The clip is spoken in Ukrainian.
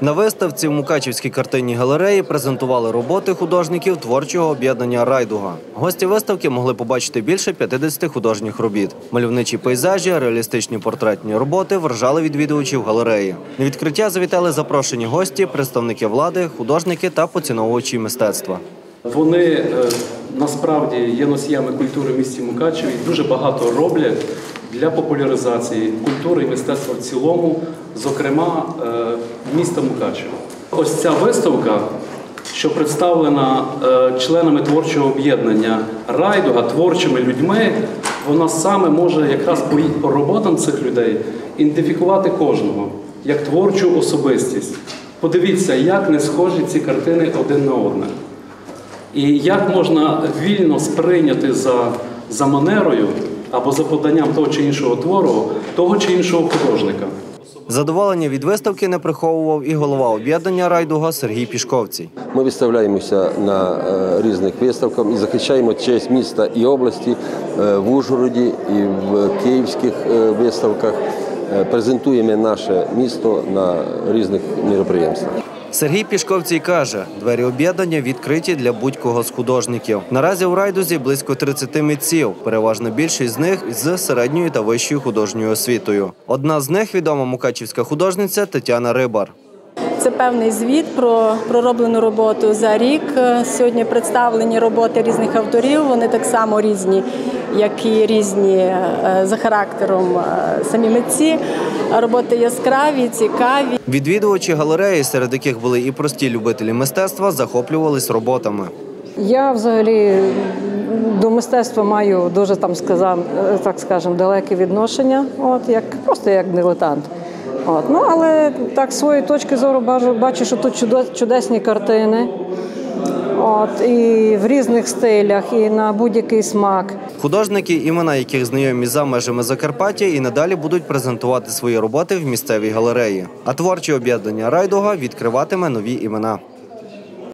На виставці в Мукачівській картинній галереї презентували роботи художників творчого об'єднання Райдуга. Гості виставки могли побачити більше 50 художніх робіт. Мальовничі пейзажі, реалістичні портретні роботи вражали відвідувачів галереї. На відкриття завітали запрошені гості, представники влади, художники та поціновувачі мистецтва. Вони е, насправді є носіями культури в місті Мукачеві і дуже багато роблять для популяризації культури і мистецтва в цілому, зокрема е, міста Мукачева. Ось ця виставка, що представлена е, членами творчого об'єднання Райдуга, творчими людьми, вона саме може якраз по, роботам цих людей ідентифікувати кожного як творчу особистість. Подивіться, як не схожі ці картини один на одне. І як можна вільно сприйняти за, за манерою або за поданням того чи іншого твору, того чи іншого художника. Задоволення від виставки не приховував і голова об'єднання Райдуга Сергій Пішковцій. Ми виставляємося на е, різних виставках і захищаємо честь міста і області е, в Ужгороді і в київських е, виставках. Презентуємо наше місто на різних мероприємствах. Сергій Пішковцій каже, двері об'єднання відкриті для будь-кого з художників. Наразі у райдузі близько 30 митців, переважно більшість з них з середньою та вищою художньою освітою. Одна з них відома мукачівська художниця Тетяна Рибар. Це певний звіт про пророблену роботу за рік. Сьогодні представлені роботи різних авторів. Вони так само різні, як і різні е, за характером е, самі митці. Роботи яскраві, цікаві. Відвідувачі галереї, серед яких були і прості любителі мистецтва, захоплювались роботами. Я взагалі до мистецтва маю дуже там сказав, так скажем, далеке відношення, от як просто як дилетант. От. Ну але так з своєї точки зору бачу, бачу, що тут чудо- чудесні картини. От, і в різних стилях, і на будь-який смак. Художники, імена яких знайомі за межами Закарпаття, і надалі будуть презентувати свої роботи в місцевій галереї. А творче об'єднання Райдуга відкриватиме нові імена.